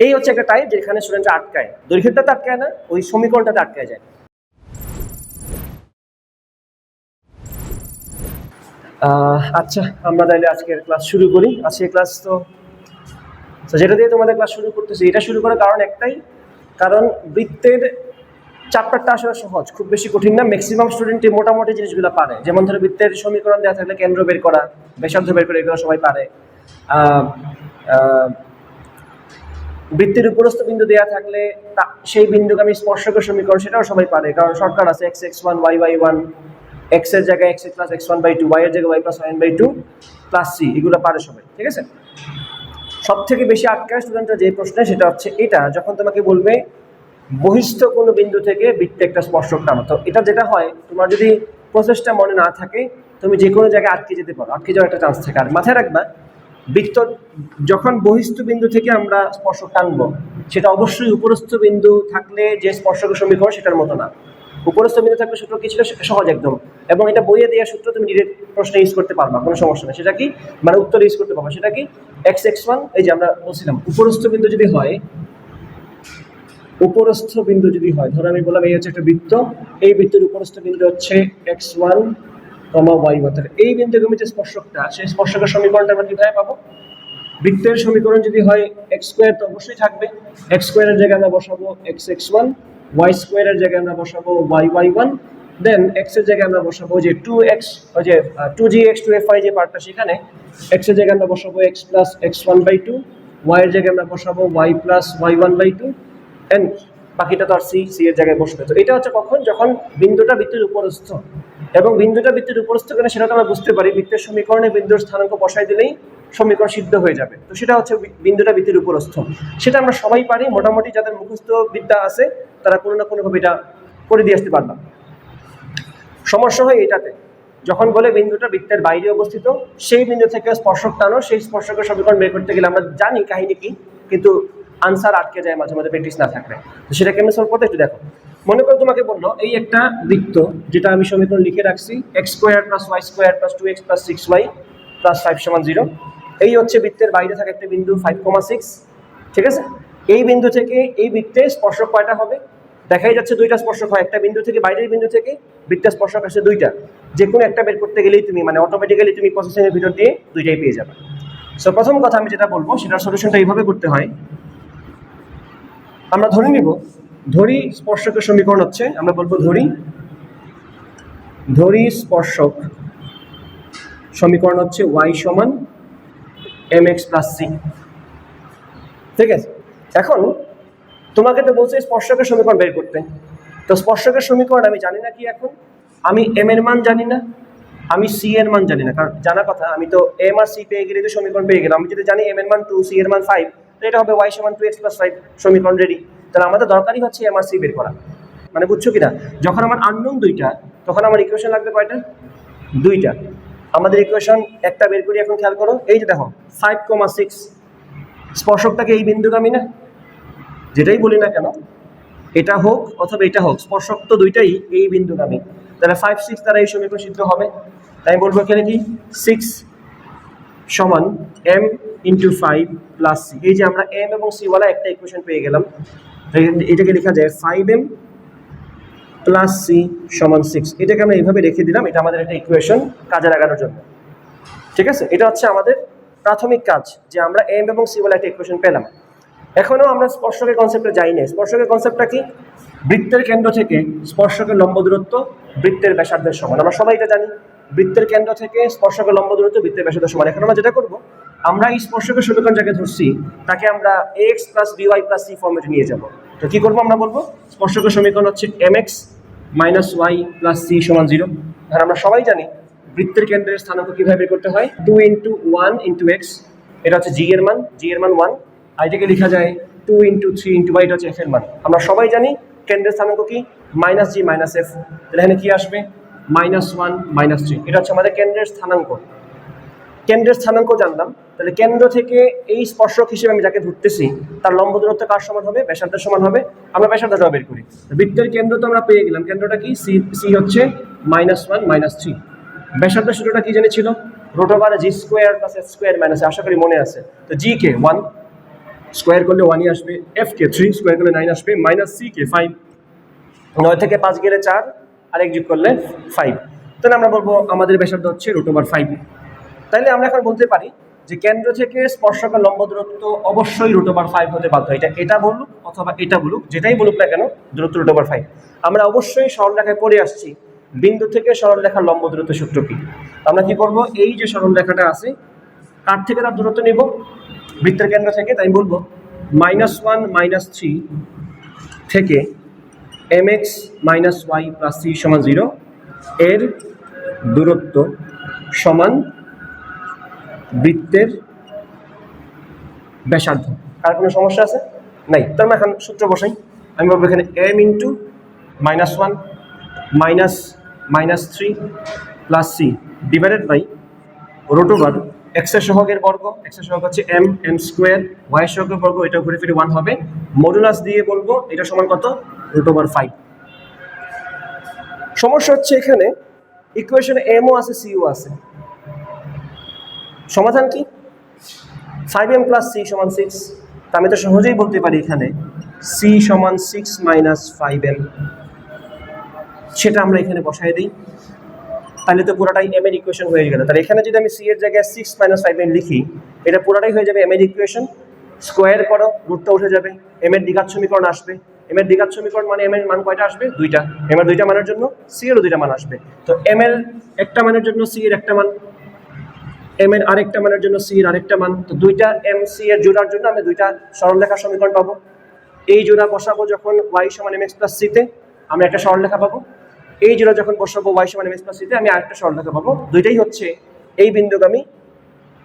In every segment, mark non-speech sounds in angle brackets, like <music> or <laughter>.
এই হচ্ছে একটা টাইপ যেখানে স্টুডেন্টরা আটকায়। দৈর্ঘ্যটাতে আটকায় না, ওই সমীকরণটাতে আটকায় যায়। আচ্ছা আমরা তাহলে আজকের ক্লাস শুরু করি। আজকের ক্লাস তো যেটা দিয়ে তোমাদের ক্লাস শুরু করতেছি, এটা শুরু করার কারণ একটাই। কারণ বৃত্তের চ্যাপ্টারটা আসলে সহজ, খুব বেশি কঠিন না। ম্যাক্সিমাম স্টুডেন্টই মোটামুটি জিনিসগুলো পারে। যেমন ধরো বৃত্তের সমীকরণ দেওয়া থাকলে কেন্দ্র বের করা, ব্যাসার্ধ বের করা এগুলো সবাই পারে। বৃত্তের উপরস্থ বিন্দু দেওয়া থাকলে সেই বিন্দুকে আমি স্পর্শকের সমীকরণ সেটাও সবাই পারে। কারণ শর্টকাট আছে x x one y y one এক্সের জায়গায় x plus x one by two y এর জায়গায় y plus one by two plus c এগুলো পারে সবাই, ঠিক আছে? সব থেকে বেশি আটকায় স্টুডেন্টরা যে প্রশ্নে, সেটা হচ্ছে এটা, যখন তোমাকে বলবে বহিস্থ কোনো বিন্দু থেকে বৃত্তে একটা স্পর্শক টানো তো এটা যেটা হয়, তোমার যদি প্রসেসটা মনে না থাকে, তুমি যে কোনো জায়গায় আটকে যেতে পারো। আটকে যাওয়ার একটা চান্স থাকে। আর মাথায় রাখবা বৃত্ত, যখন বহিস্থ বিন্দু থেকে আমরা স্পর্শক টানবো, সেটা অবশ্যই উপরস্থ বিন্দু থাকলে যে স্পর্শকের সমীকরণ সেটার মতো না। উপরস্থ বিন্দু থাকলে সূত্র কি ছিল? সহজ একদম। এবং এটা বইয়ে দেওয়া সূত্র তুমি ডিরেক্ট প্রশ্নে ইউজ করতে পারবা, কোনো সমস্যা নেই। সেটা কি? মানে উত্তর ইউজ করতে পারবা। সেটা কি? এক্স এক্স ওয়ান এই যে আমরা বলছিলাম, উপরস্থ বিন্দু যদি হয়, উপরস্থ বিন্দু যদি হয়, ধরো আমি বললাম এই হচ্ছে একটা বৃত্ত, এই বৃত্তের উপরস্থ বিন্দু হচ্ছে এক্স ওয়ান কমা ওয়াই তাহলে এই বিন্দুগমিত যে স্পর্শকটা, সেই স্পর্শকের সমীকরণটা আমরা কীভাবে পাবো? বৃত্তের সমীকরণ যদি হয় এক্স স্কোয়ার তো অবশ্যই থাকবে। এক্স স্কোয়ারের জায়গায় আমরা বসাবো এক্স এক্স ওয়ান ওয়াই স্কোয়ারের জায়গায় আমরা বসাবো ওয়াই ওয়াই ওয়ান দেন এক্সের জায়গায় আমরা বসাবো যে টু এক্স ওই যে two g x two f i যে পার্টটা সেখানে এক্সের জায়গায় আমরা বসাবো x plus x one by two y এর জায়গায় আমরা বসাবো y plus y one by two and বাকিটা তো আর সি সি এর জায়গায় বসবে। তো এটা হচ্ছে কখন? যখন বিন্দুটা বৃত্তের উপরস্থ। এবং বিন্দুটা বৃত্তের উপরস্থ কেন সেটা আমরা বুঝতে পারি। বৃত্তের সমীকরণে বিন্দুর স্থানাঙ্ক বসাই দিলেই সমীকরণ সিদ্ধ হয়ে যাবে। তো সেটা হচ্ছে বিন্দুটা বৃত্তের উপরস্থ। সেটা আমরা সবাই পারি, মোটামুটি যাদের মুখস্থ বিদ্যা আছে, তারা কোনো না কোনোভাবে এটা করে দিয়ে আসতে পারলাম। সমস্যা হয় এটাতে। যখন বলে বিন্দুটা বৃত্তের বাইরে অবস্থিত, সেই বিন্দু থেকে স্পর্শক টানো, সেই স্পর্শকের সমীকরণ বের করতে গেলে আমরা জানি কাহিনী কি, কিন্তু আনসার আটকে যায় মাঝে মাঝে প্র্যাকটিস না থাকলে। তো সেটা কেমন সলভ করতে একটু দেখো। মনে করো তোমাকে বলল, এই একটা বৃত্ত যেটা আমি সমীকরণ লিখে রাখছি x square plus y square plus two x plus six y plus five সমান জিরো এই হচ্ছে বৃত্তের বাইরে থাকা একটা বিন্দু ফাইভ কমা সিক্স ঠিক আছে? এই বিন্দু থেকে এই বৃত্তে স্পর্শক কয়টা হবে? দেখাই যাচ্ছে দুইটা স্পর্শক হয়, একটা বিন্দু থেকে বাইরের বিন্দু থেকে বৃত্তের স্পর্শক আসে দুইটা। যে কোনো একটা বের করতে গেলেই তুমি মানে অটোমেটিক্যালি তুমি প্রসেসিংয়ের ভিতর দিয়ে দুইটাই পেয়ে যাবে। সো প্রথম কথা আমি যেটা বলব, সেটার সলিউশনটা এইভাবে করতে হয়। আমরা ধরে নিব ধরি স্পর্শকের সমীকরণ হচ্ছে, আমরা বলব ধরি। ধরি স্পর্শক সমীকরণ হচ্ছে ওয়াই সমান এম এক্স প্লাস সি ঠিক আছে? এখন তোমাকে তো বলছে স্পর্শকের সমীকরণ বের করতে। তো স্পর্শকের সমীকরণ আমি জানি না কি এখন? আমি এম এর মান জানি না, আমি সি এর মান জানি না। কারণ জানা কথা, আমি তো এম আর সি পেয়ে গেলে তো সমীকরণ পেয়ে গেলাম। আমি যদি জানি এম এর মান টু সি এর মান ফাইভ তো এটা হবে ওয়াই সমান টু এক্স প্লাস ফাইভ সমীকরণ রেডি তাহলে আমাদের দরকারই হচ্ছে এম আর সি বের করা। মানে বুঝছ কিনা? যখন আমার আননোন দুইটা, তখন আমার ইকুয়েশন লাগবে কয়টা? দুইটা। আমাদের ইকুয়েশন একটা বের করি, এখন খেয়াল করো। এই যে দেখো ফাইভ কমা সিক্স স্পর্শকটাকে এই বিন্দুগামী না, যেটাই বলি না কেন, এটা হোক অথবা এটা হোক, স্পর্শক তো দুইটাই এই বিন্দুগামী তাহলে ফাইভ সিক্স দ্বারা এই সমীকরণ সিদ্ধ হবে। তাই বলব এখানে কি? সিক্স সমান m into five plus c এই যে আমরা এম এবং সি ওয়ালা একটা ইকুয়েশন পেয়ে গেলাম। এটাকে লেখা যায় ফাইভ এম প্লাস সি সমান সিক্স এটাকে আমরা এইভাবে রেখে দিলাম, এটা আমাদের একটা ইকুয়েশন কাজে লাগানোর জন্য। ঠিক আছে? এটা হচ্ছে আমাদের প্রাথমিক কাজ, যে আমরা এম এবং সি বলে একটা ইকুয়েশন পেলাম। এখনও আমরা স্পর্শকের কনসেপ্টে যাই না স্পর্শকের কনসেপ্টটা কি? বৃত্তের কেন্দ্র থেকে স্পর্শকের লম্ব দূরত্ব বৃত্তের ব্যাসার্ধের সমান। আমরা সবাই এটা জানি। বৃত্তের কেন্দ্র থেকে স্পর্শকের লম্ব দূরত্ব বৃত্তের ব্যাসার্ধের সমান। এখন আমরা যেটা করব, আমরা এই স্পর্শকের সমীকরণ যাকে ধরছি, তাকে আমরা x plus b y plus c ফর্মেটে নিয়ে যাব। তো কি করব আমরা বলব? স্পর্শকের সমীকরণ হচ্ছে m x minus y plus c সমান জিরো আর আমরা সবাই জানি বৃত্তের কেন্দ্রের স্থানাঙ্ক কীভাবে বের করতে হয়? Two into one into x এটা হচ্ছে জি এর মান জি এর মান ওয়ান আর এটাকে লেখা যায় two into three into y এটা হচ্ছে এফ এর মান। আমরা সবাই জানি কেন্দ্রের স্থানাঙ্ক কি? মাইনাস জি মাইনাস এফ তাহলে এখানে কি আসবে? মাইনাস ওয়ান মাইনাস থ্রি এটা হচ্ছে আমাদের কেন্দ্রের স্থানাঙ্ক। কেন্দ্রের স্থানাঙ্ক জানলাম। তাহলে কেন্দ্র থেকে এই স্পর্শক হিসেবে আমি যাকে ধরতেছি, তার লম্ব দূরত্ব কার সমান হবে? ব্যাসার্ধের সমান হবে। আমরা ব্যাসার্ধটা বের করি। বৃত্তের কেন্দ্র তো আমরা পেয়ে গেলাম। কেন্দ্রটা কি? সি সি হচ্ছে মাইনাস ওয়ান মাইনাস থ্রি ব্যাসার্ধ সূত্রটা কি জেনেছিল? Root g square plus s square minus আশা করি মনে আছে। তো জি কে ওয়ান স্কোয়ার করলে ওয়ানই আসবে। এফ কে থ্রি স্কোয়ার করলে নাইন আসবে। মাইনাস সি কে ফাইভ নয় থেকে পাঁচ গেলে চার। আর এক যোগ করলে ফাইভ তাহলে আমরা বলব আমাদের ব্যাসার্ধ হচ্ছে রুট ওভার ফাইভ তাহলে আমরা এখন বলতে পারি যে কেন্দ্র থেকে স্পর্শকের লম্ব দূরত্ব অবশ্যই রুট ওভার ফাইভ হতে বাধ্য। এটা এটা বলুক অথবা এটা বলুক, যেটাই বলুক না কেন, দূরত্ব রুট ওভার ফাইভ আমরা অবশ্যই সরলরেখায় পড়ে আসছি, বিন্দু থেকে সরলরেখার লম্ব দূরত্ব সূত্র কি? আমরা কি করব? এই যে সরলরেখাটা আছে কার থেকে তার দূরত্ব নিব, বৃত্তের কেন্দ্র থেকে, তাই বলব মাইনাস ওয়ান মাইনাস থ্রি থেকে m x minus y plus three সমান জিরো এর দূরত্ব সমান বৃত্তের ব্যাসার্ধ। আর কোনো সমস্যা আছে? নাই। তার মানে এখন সূত্র বসাই। আমি বলব এখানে m into minus one minus minus three plus c divided by root over এক্সের সহগের বর্গ। এক্সের সহগ হচ্ছে এম এম স্কোয়ার ওয়াই সহগের বর্গ। এটা ঘুরে ফিরে ওয়ান হবে। মডুলাস দিয়ে বলব এটা সমান কত? রুট ওভার ফাইভ সমস্যা হচ্ছে এখানে ইকুয়েশনে এমও আছে সিও আছে। সমাধান কি? ফাইভ এম প্লাস সি সমান সিক্স তা আমি তো সহজেই বলতে পারি এখানে সি সমান সিক্স মাইনাস ফাইভ এম সেটা আমরা এখানে বসাই দিই। তাহলে তো পুরোটাই এম এর ইকুয়েশন হয়ে গেল। তাহলে এখানে যদি আমি সি এর জায়গায় সিক্স মাইনাস ফাইভ এম লিখি, এটা পুরোটাই হয়ে যাবে এম এর ইকুয়েশন স্কোয়ার করো রুটটা উঠে যাবে। এম এর দ্বিঘাত সমীকরণ আসবে। এম এর দ্বিঘাত সমীকরণ মানে এম এর মান কয়টা আসবে? দুইটা। এম এর দুইটা মানের জন্য সি এরও দুইটা মান আসবে। তো এম এর একটা মানের জন্য সি এর একটা মান এম এর আরেকটা মানের জন্য সি এর আরেকটা মান। তো দুইটা এম সি এর জোড়ার জন্য আমি দুইটা সরলরেখা সমীকরণ পাবো। এই জোড়া বসাবো যখন ওয়াই সমান এম এক্স প্লাস সিতে আমি একটা সরলরেখা পাবো। এই জোড়া যখন বসাবো ওয়াই সমান এম এক্স প্লাস সিতে আমি আরেকটা সরলরেখা পাবো। দুইটাই হচ্ছে এই বিন্দুগামী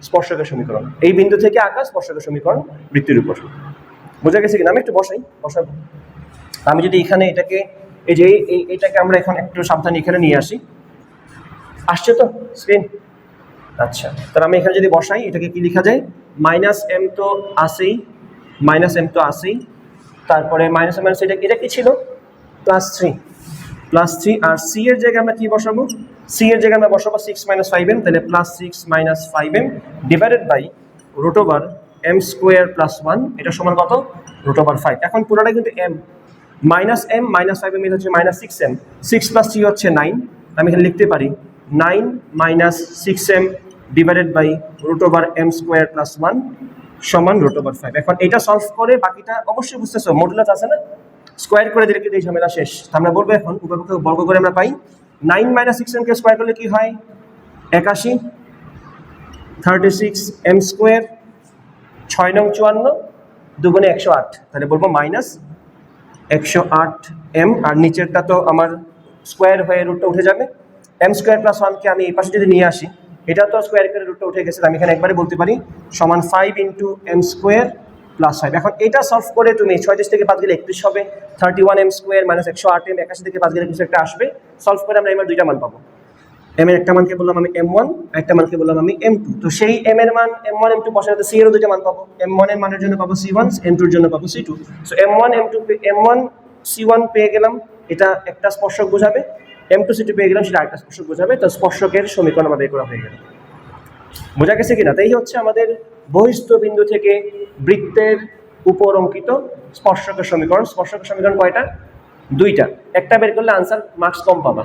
স্পর্শকের সমীকরণ। এই বিন্দু থেকে আঁকা স্পর্শকের সমীকরণ বৃত্তির উপর। বোঝা গেছে কিনা? আমি একটু বসাই, বসাবো। আমি যদি এখানে এটাকে, এই যে এটাকে আমরা এখন একটু সাবধানে এখানে নিয়ে আসি। আসছে তো? স্ক্রিন আচ্ছা তাহলে আমি এখানে যদি বসাই, এটাকে কি লেখা যায়? মাইনাস এম তো আসেই মাইনাস এম তো আসেই তারপরে মাইনাস এম মাইনাস এটা এটা কি ছিল? প্লাস থ্রি প্লাস থ্রি আর সি এর জায়গায় আমরা কি বসাবো? সি এর জায়গায় আমরা বসাবো সিক্স মাইনাস ফাইভ এম তাহলে plus six minus five m divided by root over m square plus one এটা সমান কত? রুট ওভার ফাইভ এখন পুরোটা কিন্তু m minus m minus five m এটা হচ্ছে minus six m six plus three হচ্ছে নাইন আমি এখানে লিখতে পারি। Nine minus six m divided by root over m square plus one সমান রুট ওভার ফাইভ এখন এটা সলভ করে বাকিটা অবশ্যই বুঝতেছো মডুলাস আছে না? স্কোয়ার করে দিলে কিন্তু এই ঝামেলা শেষ। আমরা বলব এখন উপপক্ষে বর্গ করে আমরা পাই। নাইন মাইনাস সিক্স এমকে স্কোয়ার করলে কি হয়? একাশি। থার্টি সিক্স এম স্কোয়ার ছয় নং চুয়ান্ন, দুগুণে একশো আট। তাহলে বলব মাইনাস একশো আট এম আর নিচেরটা তো আমার স্কোয়ার হয়ে রুটটা উঠে যাবে। এম স্কোয়ার প্লাস ওয়ানকে আমি এই পাশে যদি নিয়ে আসি, এটা তো স্কোয়ার করে রুটটা উঠে গেছে, আমি এখানে একবারে বলতে পারি, সমান five into m square plus five এখন এটা সলভ করে তুমি ছয়ত্রিশ থেকে পাঁচ গেলে একত্রিশ হবে thirty one m square minus একশো আট এম একাশি থেকে পাঁচ গেলে কিছু একটা আসবে। সলভ করে আমরা এম এর দুইটা মান পাবো। এম এর একটা মানকে বললাম আমি এম ওয়ান একটা মানকে বললাম আমি এম টু তো সেই এম এর মান এম ওয়ান এম টু বসাতে সি এরও দুইটা মান পাবো। এম ওয়ানের মানের জন্য পাবো সি ওয়ান এম টুর জন্য পাবো c two so m one m two m one c one পেয়ে গেলাম। এটা একটা স্পর্শক বোঝাবে। এম টু সি টু পেয়ে গেলাম, সেটা আরেকটা স্পর্শক বোঝাবে। তো স্পর্শকের সমীকরণ আমাদের করা হয়ে গেল। বোঝা গেছে কিনা? তাই হচ্ছে আমাদের বহিস্থ বিন্দু থেকে বৃত্তের উপর অঙ্কিত স্পর্শকের সমীকরণ। স্পর্শকের সমীকরণ কয়টা? দুইটা। একটা বের করলে আনসার মার্কস কম পাবা।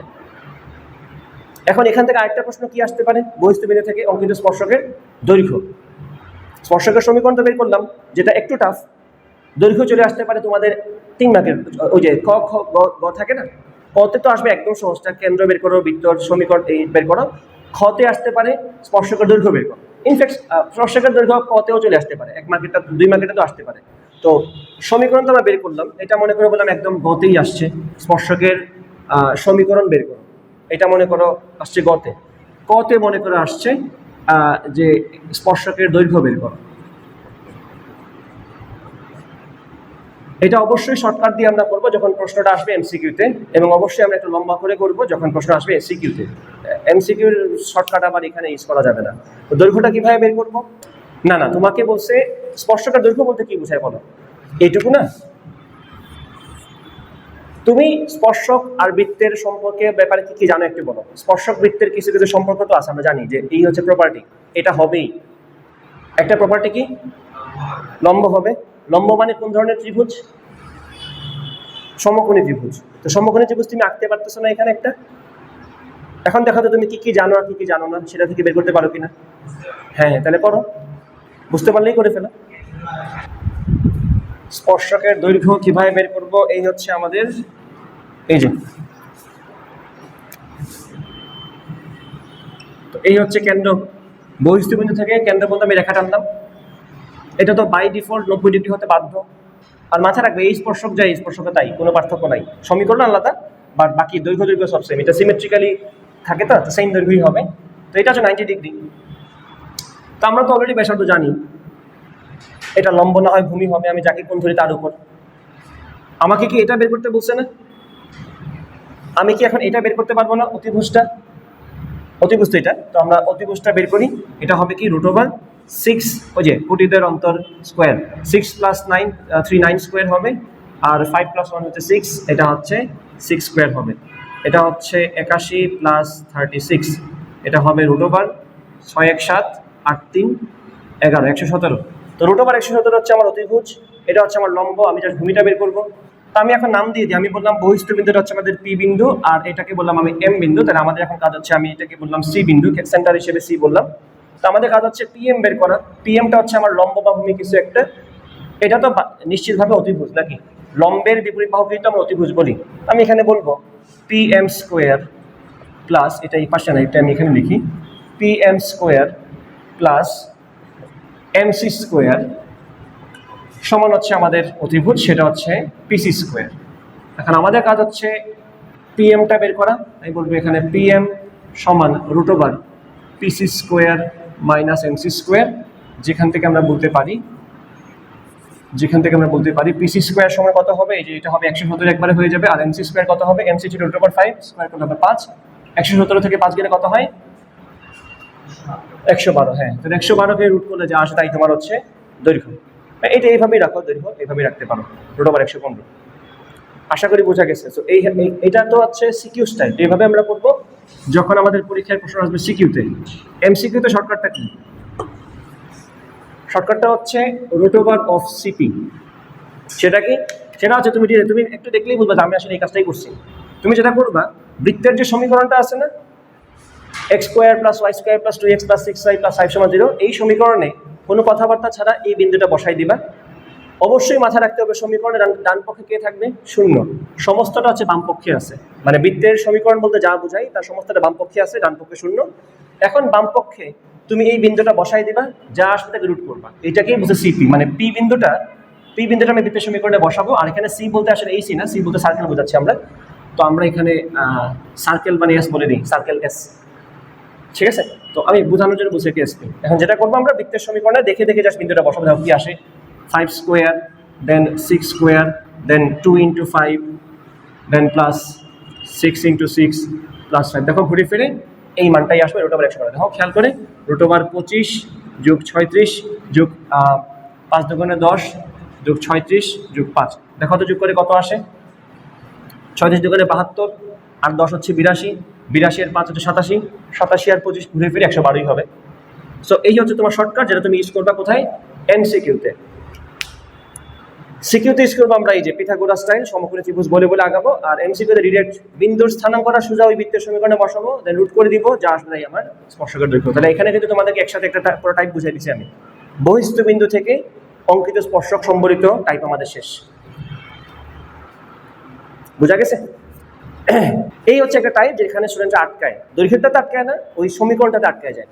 এখন এখান থেকে আরেকটা প্রশ্ন কি আসতে পারে? বহিস্থ বিন্দু থেকে অঙ্কিত স্পর্শকের দৈর্ঘ্য। স্পর্শকের সমীকরণ তো বের করলাম, যেটা একটু টাফ দৈর্ঘ্য চলে আসতে পারে তোমাদের তিন মার্কের ওই যে ক, খ গ থাকে না? কতে তো আসবে একদম সহজটা। কেন্দ্র বের করো বৃত্তর সমীকরণ এই বের করো। খতে আসতে পারে স্পর্শকের দৈর্ঘ্য বের করো। ইনফ্যাক্ট স্পর্শকের দৈর্ঘ্য কতেও চলে আসতে পারে। এক মার্কেটটা দুই মার্কেটে তো আসতে পারে। তো সমীকরণ তো আমরা বের করলাম। এটা মনে করে বললাম একদম গতেই আসছে। স্পর্শকের সমীকরণ বের করো। এটা মনে করো আসছে গতে। কতে মনে করে আসছে যে স্পর্শকের দৈর্ঘ্য বের করো। এটা অবশ্যই শর্টকাট দিয়ে আমরা করব যখন প্রশ্নটা আসবে এমসিকিউতে এবং অবশ্যই আমরা একটু লম্বা করে করব যখন প্রশ্ন আসবে এসিকিউতে এমসিকিউর শর্টকাট আবার এখানে ইউজ করা যাবে না। দৈর্ঘ্যটা কীভাবে বের করব? না না, তোমাকে বলছে স্পর্শকার দৈর্ঘ্য বলতে কি বোঝায় বলো? এইটুকু না? তুমি স্পর্শক আর বৃত্তের সম্পর্কে ব্যাপারে কি কি জানো একটু বলো? স্পর্শক, বৃত্তের কিছু কিছু সম্পর্ক তো আছে, আমরা জানি যে এই হচ্ছে প্রপার্টি এটা হবেই। একটা প্রপার্টি কি? লম্ব হবে। লম্ব মানে কোন ধরনের ত্রিভুজ? সমকোণী ত্রিভুজ। তো সমকোণী ত্রিভুজ তুমি আঁকতে পারতেছো না এখানে একটা? এখন দেখো তো তুমি কি কি জানো আর কি কি জানো না, সেটা থেকে বের করতে পারো কিনা? হ্যাঁ তাহলে করো। বুঝতে পারলেই করে ফেলো। স্পর্শকের দৈর্ঘ্য কীভাবে বের করব? এই হচ্ছে আমাদের, এই যে। তো এই হচ্ছে কেন্দ্র। বহিস্থবিন্দু থেকে কেন্দ্র পর্যন্ত আমি রেখা টানলাম এটা তো বাই ডিফল্ট নব্বই ডিগ্রি হতে বাধ্য। আর মাথা রাখবে, এই স্পর্শক যায়, এই স্পর্শকে তাই, কোনো পার্থক্য নাই। সমীকরণ আলাদা বাট বাকি দৈর্ঘ্য দৈর্ঘ্য সব সেম এটা সিমেট্রিক্যালি থাকে তো সেম দৈর্ঘ্যই হবে। তো এটা হচ্ছে নাইনটি ডিগ্রি তো আমরা তো অলরেডি ব্যাসার্ধ জানি। এটা লম্ব না হয়, ভূমি হবে, আমি যাকে কোন ধরি তার উপর। আমাকে কি এটা বের করতে বলছে না? আমি কি এখন এটা বের করতে পারব না, অতিভুজটা? অতিভুজ এটা। তো আমরা অতিভুজটা বের করি। এটা হবে কি রুট ওভার সিক্স ওই যে কোটিদের অন্তর square six plus nine three nine square হবে, আর ফাইভ প্লাস ওয়ান হচ্ছে সিক্স এটা হচ্ছে সিক্স স্কোয়ার হবে। এটা হচ্ছে একাশি প্লাস থার্টি সিক্স এটা হবে রুট ওভার ছয় এক সাত আট তিন এগারো, একশো সতেরো। তো রুট ওভার একশো সতেরো হচ্ছে আমার অতিভুজ, এটা হচ্ছে আমার লম্ব, আমি জাস্ট ভূমিটা বের করব। তো আমি এখন নাম দিয়ে দিই, আমি বললাম বহিষ্ঠ বিন্দুটা হচ্ছে আমাদের পি বিন্দু, আর এটাকে বললাম আমি এম বিন্দু, তাহলে আমাদের এখন কাজ হচ্ছে আমি এটাকে বললাম সি বিন্দু, সেন্টার হিসেবে সি বললাম। তো আমাদের কাজ হচ্ছে পিএম বের করা। পিএমটা হচ্ছে আমার লম্ব বা ভূমি কিছু একটা। এটা তো নিশ্চিতভাবে অতিভুজ নাকি? লম্বের বিপরীত বাহুকে তো আমরা অতিভুজ বলি। আমি এখানে বলব পি এম স্কোয়ার প্লাস এটা এই পাশে না, এটা আমি এখানে লিখি। P m square plus m c square সমান হচ্ছে আমাদের অতিভুজ, সেটা হচ্ছে পিসি স্কোয়ার এখন আমাদের কাজ হচ্ছে পিএমটা বের করা। আমি বলব এখানে পিএম সমান root over PC square minus MC square যেখান থেকে আমরা বলতে পারি যেখান থেকে আমরা বলতে পারি পিসি স্কোয়ার সমান কত হবে? এই যে এটা হবে একশো সতেরো একবারে হয়ে যাবে। আর এমসি স্কোয়ার কত হবে? MC root over five square কত হবে পাঁচ। একশো সতেরো থেকে পাঁচ গেলে কত হয়? একশো বারো হ্যাঁ। তো একশো বারোকে রুট করলে যা আসে তাই তোমার হচ্ছে দৈর্ঘ্য। হ্যাঁ, এটা এইভাবেই রাখো দৈর্ঘ্য এইভাবেই রাখতে পারো। রুট ওভার একশো পনেরো। আশা করি বোঝা গেছে। তো এই- এটা তো হচ্ছে সিকিউ স্টাইল এইভাবে আমরা করব। যখন আমাদের পরীক্ষার প্রশ্ন আসবে সিকিউতে, এমসিকিউতে শর্টকাটটা কি? শর্টকাটটা হচ্ছে রুট অফ সিপি সেটা কি? সেটা হচ্ছে তুমি তুমি একটু দেখলেই বুঝবে আমি আসলে এই কাজটাই করছি। তুমি যেটা করবা, বৃত্তের যে সমীকরণটা আছে না x square plus y square plus two x plus six y plus five সমান জিরো এই সমীকরণে কোনো কথাবার্তা ছাড়া এই বিন্দুটা বসাই দিবা। অবশ্যই মাথায় রাখতে হবে সমীকরণে ডান পক্ষে কে থাকবে? শূন্য। সমস্তটা হচ্ছে বাম পক্ষে আছে। মানে বৃত্তের সমীকরণ বলতে যা বোঝাই, তার সমস্তটা বাম পক্ষে আছে, ডান পক্ষে শূন্য। এখন বাম পক্ষে তুমি এই বিন্দুটা বসাই দিবা, যা আসবে তাকে রুট করবা। এটাকেই বুঝে সিপি মানে পি বিন্দুটা পি বিন্দুটা আমি বৃত্তের সমীকরণে বসাবো, আর এখানে সি বলতে আসলে এই সি না সি বলতে সার্কেল বোঝাচ্ছি আমরা। তো আমরা এখানে সার্কেল মানে এস বলে দিই সার্কেল এস ঠিক আছে? তো আমি বোঝানোর জন্য বুঝে এসপি এখন যেটা করব আমরা বৃত্তের সমীকরণে দেখে দেখে জাস্ট বিন্দুটা বসাবো কি আসে। Five square then six square then two into five then plus six into six plus five দেখো ঘুরে ফিরে এই মানটাই আসবে রুট ওভার একশো করে দেখো, খেয়াল করে রুট ওভার পঁচিশ যোগ ছয়ত্রিশ যোগ পাঁচ দুগুণে দশ যোগ ছয়ত্রিশ যোগ পাঁচ। দেখো তো যোগ করে কত আসে? ছয়ত্রিশ দুগুণে বাহাত্তর, আর দশ হচ্ছে বিরাশি। বিরাশি আর পাঁচ হচ্ছে সাতাশি। সাতাশি আর পঁচিশ ঘুরে ফিরে একশো বারোই হবে। সো এই হচ্ছে তোমার শর্টকাট যেটা তুমি ইউজ করবা কোথায়? এনসিকিউতে সিকিউতে ইউজ আমরা এই যে পিথাগোরাস স্টাইল সমকোণী ত্রিভুজ বলে বলে আগাবো। আর এমসিকিউতে ডিরেক্ট বিন্দুর স্থানাঙ্করা সোজা ওই বৃত্তের সমীকরণে বসাবো। দেন রুট করে দিব, যা আসলে আমার স্পর্শকের দৈর্ঘ্য। তাহলে এখানে কিন্তু তোমাদেরকে একসাথে একটা পুরো টাইপ বুঝাই দিচ্ছি আমি। বহিস্থ বিন্দু থেকে অঙ্কিত স্পর্শক সম্বলিত টাইপ আমাদের শেষ। বোঝা গেছে? <clears throat> এই হচ্ছে একটা টাইপ যেখানে স্টুডেন্টরা আটকায়। দৈর্ঘ্যটাতে আটকায় না, ওই সমীকরণটাতে আটকায় যায়।